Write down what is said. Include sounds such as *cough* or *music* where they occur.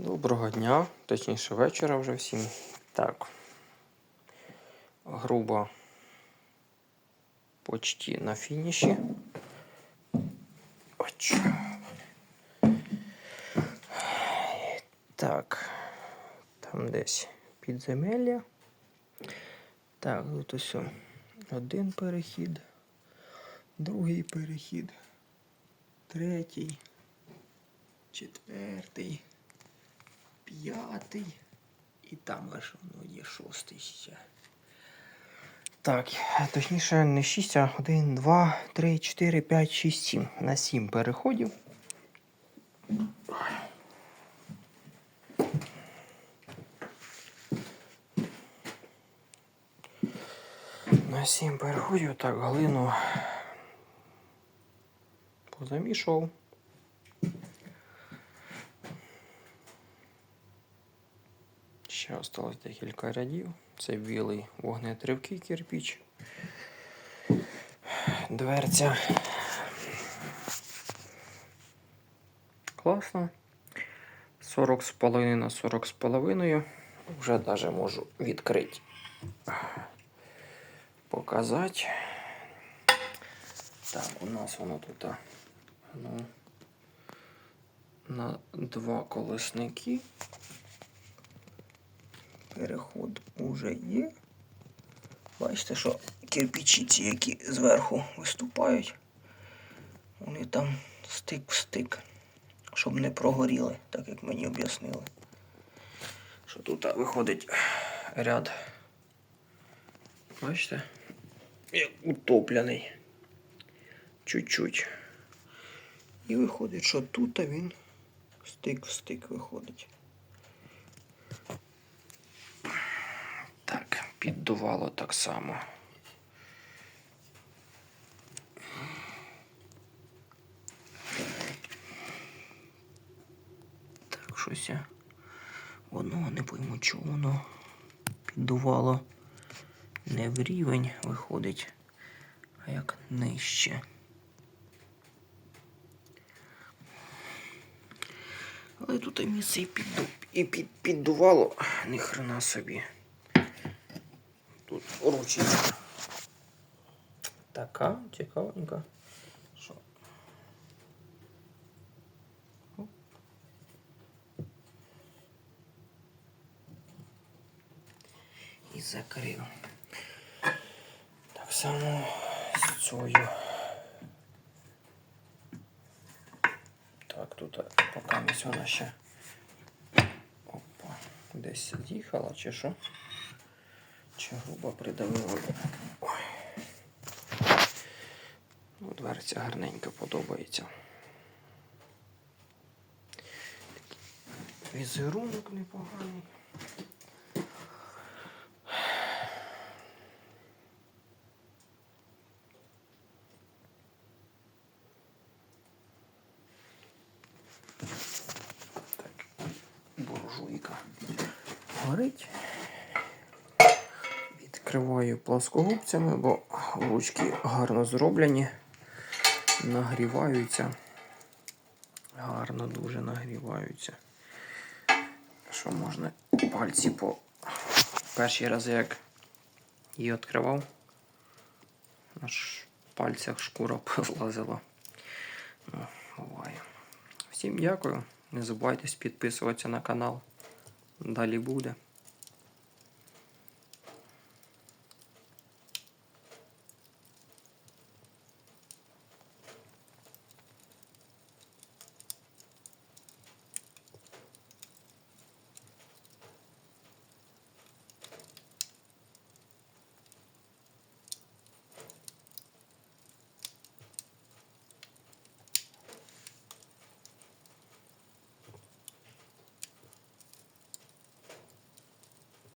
Доброго дня, точніше вечора вже всім. Так. Грубо почти на фініші. Оч. Так. Там десь підземелля. Так, тут ось один перехід, другий перехід, третій, четвертий п'ятий. І там аж воно є шостий ще. Так, точніше, не 6, а 1, 2, 3, 4, 5, 6, 7. На 7 переходів. На 7 переходів так глину позамішував. Ще осталось декілька рядів. Це білий вогнетривкий кирпіч. Дверця. Класно. 40 з половиною на 40 з половиною. Вже навіть можу відкрити. Показати. Так, у нас воно тут ну, на два колесники. Переход уже є. Бачите, що кирпичі ці, які зверху виступають, вони там стик в стик, щоб не прогоріли, так як мені об'яснили. Що тут виходить ряд. Бачите? Як утоплений. Чуть-чуть. І виходить, що тут він стик в стик виходить. Піддувало так само. Так, щось я. Воно не пойму, чого воно піддувало не в рівень виходить, а як нижче. Але тут і місце і, підду... і під... піддувало, ні хрена собі. Тут ручечка. Така цікавенька. Що? І закрив. Так само з цією. Так, тут поки ось вона ще. Опа. Десь з'їхала чи що? Чи придавила. Ну, дверця гарненько подобається. Візерунок непоганий. Так, буржуйка горить. Відкриваю плоскогубцями, бо ручки гарно зроблені, нагріваються. Гарно дуже нагріваються. Що можна пальці по перші рази, як її відкривав, аж в пальцях шкура *laughs* позлазила. Ну, буває. Всім дякую. Не забувайте підписуватися на канал. Далі буде.